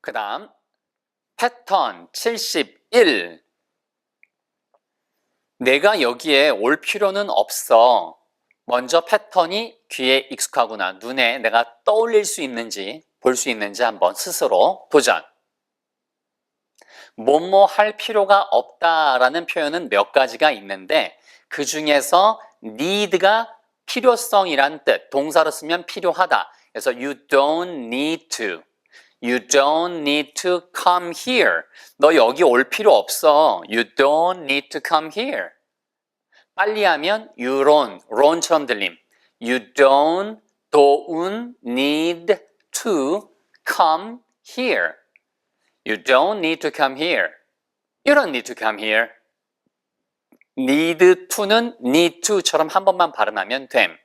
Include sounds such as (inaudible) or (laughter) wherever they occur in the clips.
그 다음 패턴 71 내가 여기에 올 필요는 없어. 먼저 패턴이 귀에 익숙하구나. 눈에 내가 떠올릴 수 있는지 볼 수 있는지 한번 스스로 도전. 뭐뭐 할 필요가 없다라는 표현은 몇 가지가 있는데 그 중에서 need가 필요성이란 뜻, 동사로 쓰면 필요하다. 그래서 you don't need to. You don't need to come here. 너 여기 올 필요 없어. You don't need to come here. 빨리 하면 you don't, 론처럼 들림. You don't, don't need to come here. You don't need to come here. You don't need to come here. Need to는 need to처럼 한 번만 발음하면 됨.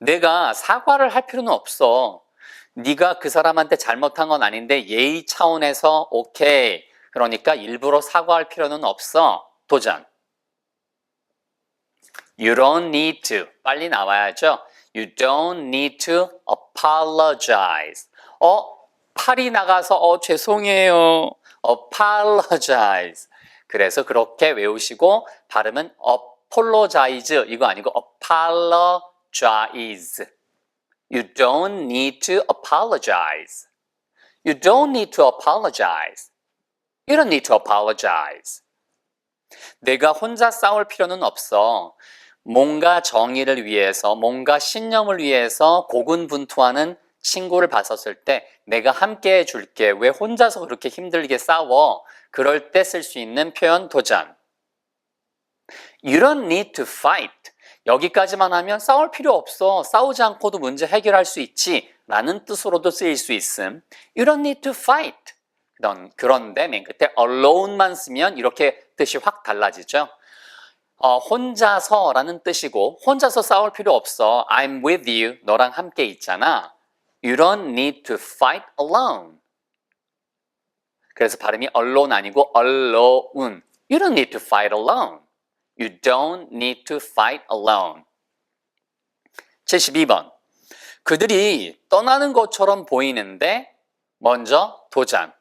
내가 사과를 할 필요는 없어. 네가 그 사람한테 잘못한 건 아닌데 예의 차원에서 오케이. 그러니까 일부러 사과할 필요는 없어. 도전. You don't need to. 빨리 나와야죠. You don't need to apologize. 어, 팔이 나가서 어, 죄송해요. apologize. 그래서 그렇게 외우시고 발음은 apologize 이거 아니고 apologize. You don't need to apologize. You don't need to apologize. You don't need to apologize. 내가 혼자 싸울 필요는 없어. 뭔가 정의를 위해서, 뭔가 신념을 위해서 고군분투하는 친구를 봤었을 때 내가 함께 해줄게. 왜 혼자서 그렇게 힘들게 싸워? 그럴 때 쓸 수 있는 표현 도전. You don't need to fight. 여기까지만 하면 싸울 필요 없어. 싸우지 않고도 문제 해결할 수 있지. 라는 뜻으로도 쓰일 수 있음. You don't need to fight. 그런데 맨 끝에 alone만 쓰면 이렇게 뜻이 확 달라지죠. 어, 혼자서라는 뜻이고 혼자서 싸울 필요 없어. I'm with you. 너랑 함께 있잖아. You don't need to fight alone. 그래서 발음이 alone 아니고 alone. You don't need to fight alone. You don't need to fight alone. 72번. 그들이 떠나는 것처럼 보이는데 먼저 도전.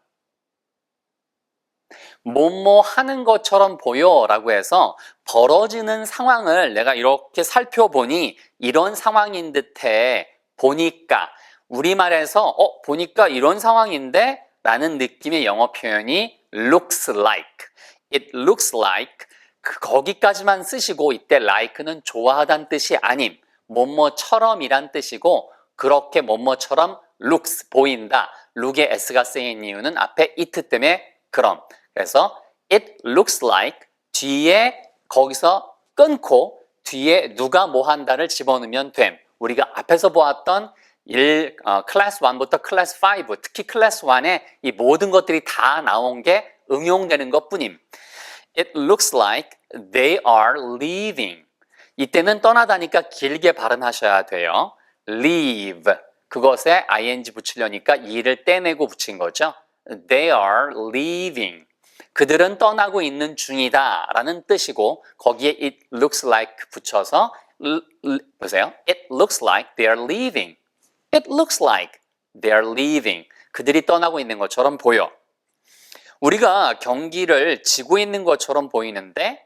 뭐뭐 하는 것처럼 보여 라고 해서 벌어지는 상황을 내가 이렇게 살펴보니 이런 상황인 듯해 보니까 우리말에서 어 보니까 이런 상황인데? 라는 느낌의 영어 표현이 looks like. It looks like. 그 거기까지만 쓰시고 이때 like는 좋아하다는 뜻이 아님. 뭐뭐처럼이란 뜻이고 그렇게 뭐뭐처럼 looks 보인다. look에 s가 쓰인 이유는 앞에 it 때문에 그럼. 그래서 it looks like 뒤에 거기서 끊고 뒤에 누가 뭐 한다를 집어넣으면 됨. 우리가 앞에서 보았던 1, 어, 클래스 1부터 클래스 5, 특히 클래스 1에 이 모든 것들이 다 나온 게 응용되는 것 뿐임. It looks like they are leaving. 이때는 떠나다니까 길게 발음하셔야 돼요. leave. 그것에 ing 붙이려니까 이를 떼내고 붙인 거죠. They are leaving. 그들은 떠나고 있는 중이다 라는 뜻이고 거기에 it looks like 붙여서 보세요. It looks like they are leaving. It looks like they are leaving. 그들이 떠나고 있는 것처럼 보여. 우리가 경기를 지고 있는 것처럼 보이는데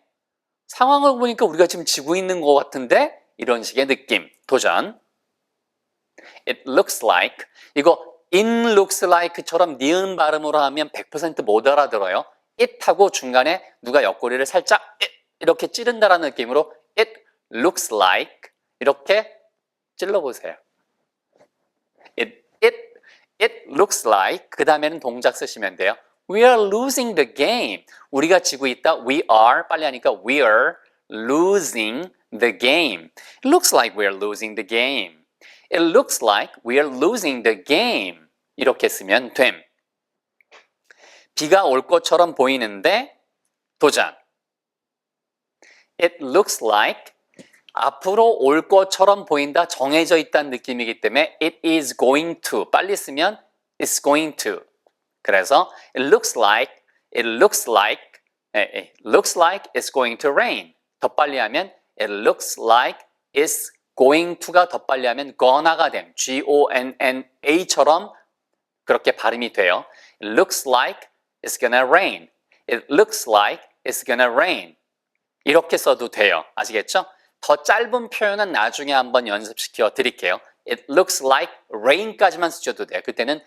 상황을 보니까 우리가 지금 지고 있는 것 같은데 이런 식의 느낌. 도전. It looks like 이거 in looks like처럼 니은 발음으로 하면 100%못 알아들어요. it하고 중간에 누가 옆구리를 살짝 it 이렇게 찌른다라는 느낌으로 it looks like 이렇게 찔러보세요. It, it, looks like 그 다음에는 동작 쓰시면 돼요. We are losing the game. 우리가 지고 있다. We are 빨리 하니까 we are losing the game. It looks like we are losing the game. It looks like we are losing the game. 이렇게 쓰면 됨. 비가 올 것처럼 보이는데 도전. It looks like 앞으로 올 것처럼 보인다 정해져 있다는 느낌이기 때문에 it is going to 빨리 쓰면 it's going to 그래서 it looks like it looks like it looks like it's going to rain 더 빨리 하면 it looks like it's going to가 더 빨리 하면 gonna가 됨. G-O-N-N-A처럼 그렇게 발음이 돼요. It looks like it's gonna rain. It looks like it's gonna rain. 이렇게 써도 돼요. 아시겠죠? 더 짧은 표현은 나중에 한번 연습시켜 드릴게요. It looks like rain까지만 쓰셔도 돼요. 그때는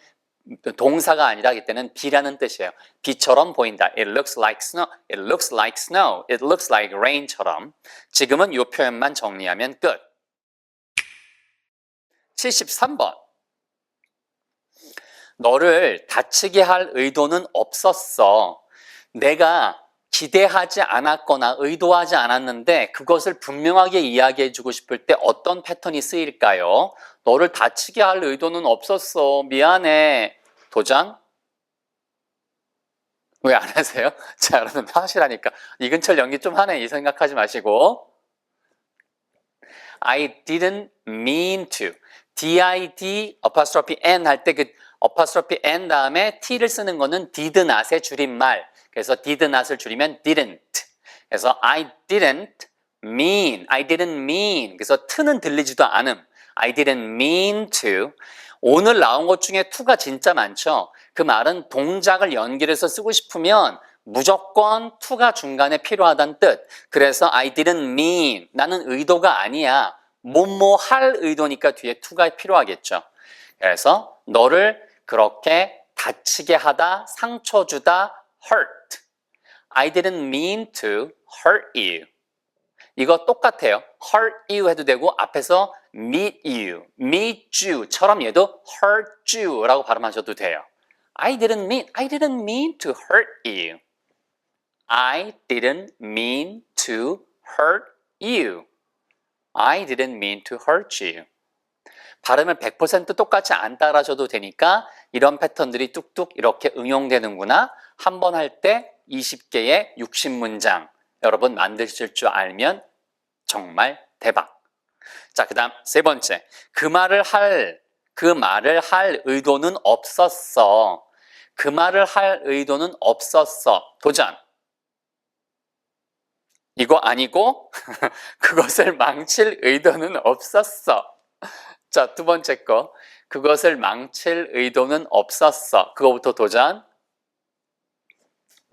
동사가 아니라 그때는 비라는 뜻이에요. 비처럼 보인다. It looks like snow. It looks like snow. It looks like rain처럼. 지금은 이 표현만 정리하면 끝. 73번. 너를 다치게 할 의도는 없었어. 내가 기대하지 않았거나 의도하지 않았는데 그것을 분명하게 이야기해 주고 싶을 때 어떤 패턴이 쓰일까요? 너를 다치게 할 의도는 없었어. 미안해. 도장? 왜 안 하세요? 자, 여러분 하시라니까. 이근철 연기 좀 하네. 이 생각하지 마시고. I didn't mean to. did apostrophe n 할 때 그 apostrophe n 다음에 t를 쓰는 거는 did not의 줄임말. 그래서 did not을 줄이면 didn't. 그래서 I didn't mean. I didn't mean. 그래서 t는 들리지도 않음. I didn't mean to. 오늘 나온 것 중에 to가 진짜 많죠. 그 말은 동작을 연결해서 쓰고 싶으면 무조건 to가 중간에 필요하다는 뜻. 그래서 I didn't mean. 나는 의도가 아니야. 뭐뭐 할 의도니까 뒤에 to가 필요하겠죠. 그래서 너를 그렇게 다치게 하다, 상처 주다, hurt. I didn't mean to hurt you. 이거 똑같아요. hurt you 해도 되고 앞에서 meet you, meet you처럼 얘도 hurt you라고 발음하셔도 돼요. I didn't mean, I didn't mean to hurt you. I didn't mean to hurt you. I didn't mean to hurt you. 발음을 100% 똑같이 안 따라줘도 되니까 이런 패턴들이 뚝뚝 이렇게 응용되는구나. 한 번 할 때 20개의 60문장 여러분 만드실 줄 알면 정말 대박. 자, 그 다음 세 번째. 그 말을 할, 그 말을 할 의도는 없었어. 그 말을 할 의도는 없었어. 도전. 이거 아니고 (laughs) 그것을 망칠 의도는 없었어. 자, 두 번째 거. 그것을 망칠 의도는 없었어. 그거부터 도전.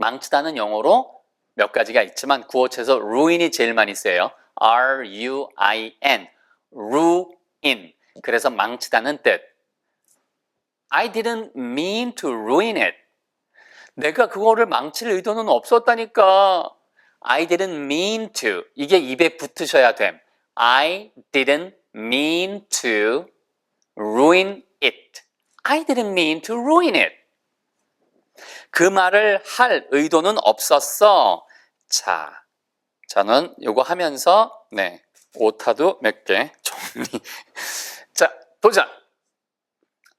망치다는 영어로 몇 가지가 있지만 구어체에서 ruin이 제일 많이 쓰여요. R-U-I-N. ruin. 그래서 망치다는 뜻. I didn't mean to ruin it. 내가 그거를 망칠 의도는 없었다니까. I didn't mean to. 이게 입에 붙으셔야 됨. I didn't mean to ruin it. I didn't mean to ruin it. 그 말을 할 의도는 없었어. 자, 저는 요거 하면서 네 오타도 몇 개 정리. 자, 도전.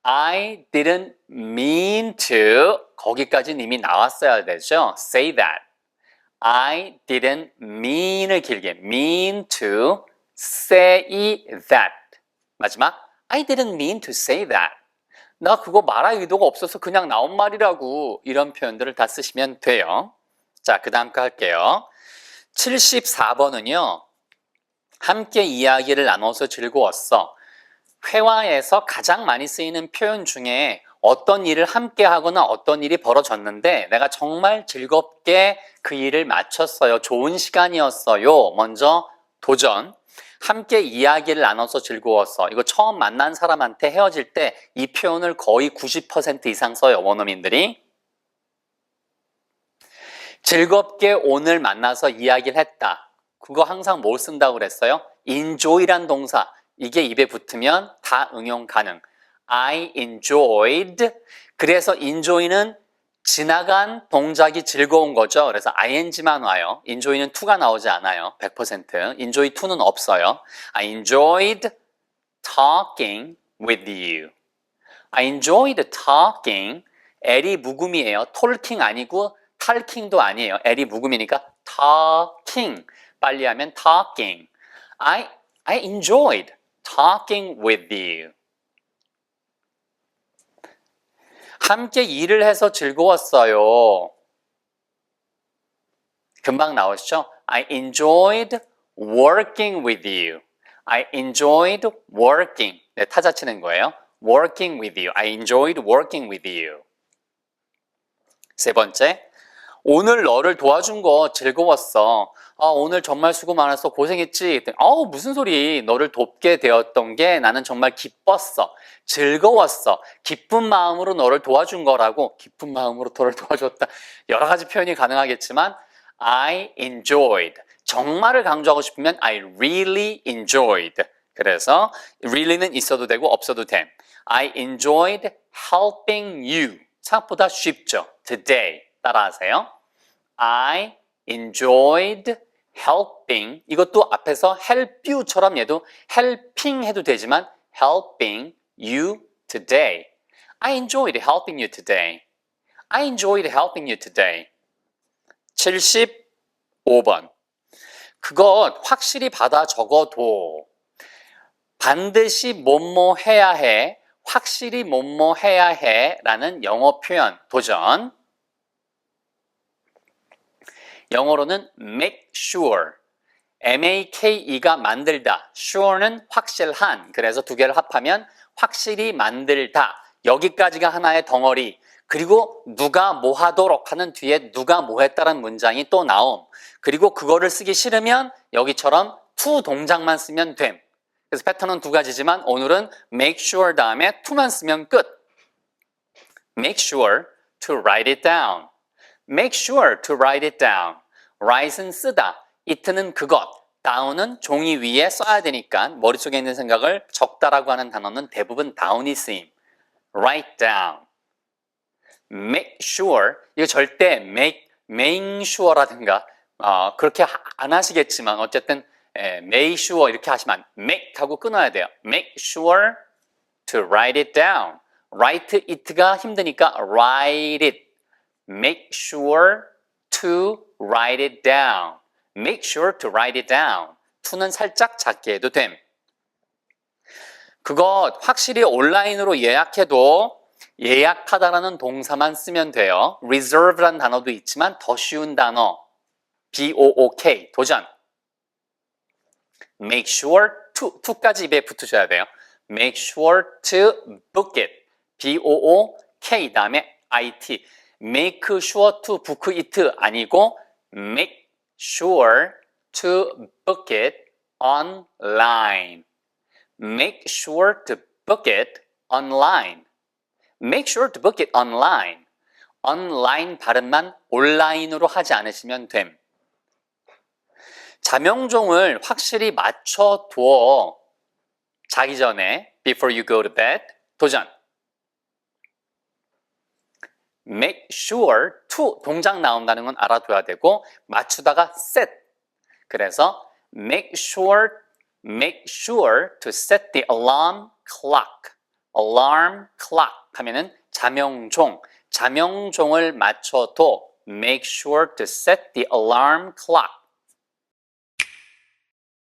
I didn't mean to 거기까지 이미 나왔어야 되죠. Say that. I didn't mean을 길게 mean to say that. 마지막 I didn't mean to say that. 나 그거 말할 의도가 없어서 그냥 나온 말이라고 이런 표현들을 다 쓰시면 돼요. 자, 그 다음 거 할게요. 74번은요. 함께 이야기를 나눠서 즐거웠어. 회화에서 가장 많이 쓰이는 표현 중에 어떤 일을 함께 하거나 어떤 일이 벌어졌는데 내가 정말 즐겁게 그 일을 마쳤어요. 좋은 시간이었어요. 먼저 도전. 함께 이야기를 나눠서 즐거웠어. 이거 처음 만난 사람한테 헤어질 때 이 표현을 거의 90% 이상 써요. 원어민들이. 즐겁게 오늘 만나서 이야기를 했다. 그거 항상 뭘 쓴다고 그랬어요? enjoy란 동사. 이게 입에 붙으면 다 응용 가능. I enjoyed. 그래서 enjoy는 지나간 동작이 즐거운 거죠. 그래서 ing만 와요. enjoy는 to가 나오지 않아요. 100%. enjoy to는 없어요. I enjoyed talking with you. I enjoyed talking. L이 묵음이에요. talking 아니고 talking도 아니에요. L이 묵음이니까 talking. 빨리 하면 talking. I, I enjoyed talking with you. 함께 일을 해서 즐거웠어요. 금방 나오시죠? I enjoyed working with you. I enjoyed working. 네, 타자 치는 거예요. working with you. I enjoyed working with you. 세 번째, 오늘 너를 도와준 거 즐거웠어. 아, 오늘 정말 수고 많았어. 고생했지. 아우, 무슨 소리. 너를 돕게 되었던 게 나는 정말 기뻤어. 즐거웠어. 기쁜 마음으로 너를 도와준 거라고. 기쁜 마음으로 너를 (laughs) 도와줬다. 여러 가지 표현이 가능하겠지만, I enjoyed. 정말을 강조하고 싶으면 I really enjoyed. 그래서 really는 있어도 되고 없어도 됨. I enjoyed helping you. 생각보다 쉽죠. Today. 따라하세요. I enjoyed helping. 이것도 앞에서 help you처럼 얘도 helping 해도 되지만 helping you today. I enjoyed helping you today. I enjoyed helping you today. 75번. 그것 확실히 받아 적어도 반드시 뭐뭐 해야 해, 확실히 뭐뭐 해야 해 라는 영어 표현 도전. 영어로는 make sure. M-A-K-E가 만들다. sure는 확실한. 그래서 두 개를 합하면 확실히 만들다. 여기까지가 하나의 덩어리. 그리고 누가 뭐 하도록 하는 뒤에 누가 뭐 했다는 문장이 또 나옴. 그리고 그거를 쓰기 싫으면 여기처럼 to 동작만 쓰면 됨. 그래서 패턴은 두 가지지만 오늘은 make sure 다음에 to만 쓰면 끝. make sure to write it down. make sure to write it down. Write은 쓰다. it는 그것. down은 종이 위에 써야 되니까 머릿속에 있는 생각을 적다라고 하는 단어는 대부분 down이 쓰임. write down. make sure 이거 절대 make make sure라든가 어, 그렇게 하- 안 하시겠지만 어쨌든 에, make sure 이렇게 하시면 안- make 하고 끊어야 돼요. make sure to write it down. write it가 힘드니까 write it. make sure to write it down. make sure to write it down. to는 살짝 작게 해도 됨. 그것 확실히 온라인으로 예약해도 예약하다라는 동사만 쓰면 돼요. reserve란 단어도 있지만 더 쉬운 단어 B-O-O-K 도전 make sure to to까지 입에 붙으셔야 돼요. make sure to book it B-O-O-K 다음에 IT make sure to book it 아니고 make sure to book it online make sure to book it online make sure to book it online. online 발음만 온라인으로 하지 않으시면 됨. 자명종을 확실히 맞춰 두어 자기 전에 before you go to bed 도전. Make sure to 동작 나온다는 건 알아둬야 되고 맞추다가 set. 그래서 make sure make sure to set the alarm clock. alarm clock 하면은 자명종, 자명종을 맞춰도 make sure to set the alarm clock.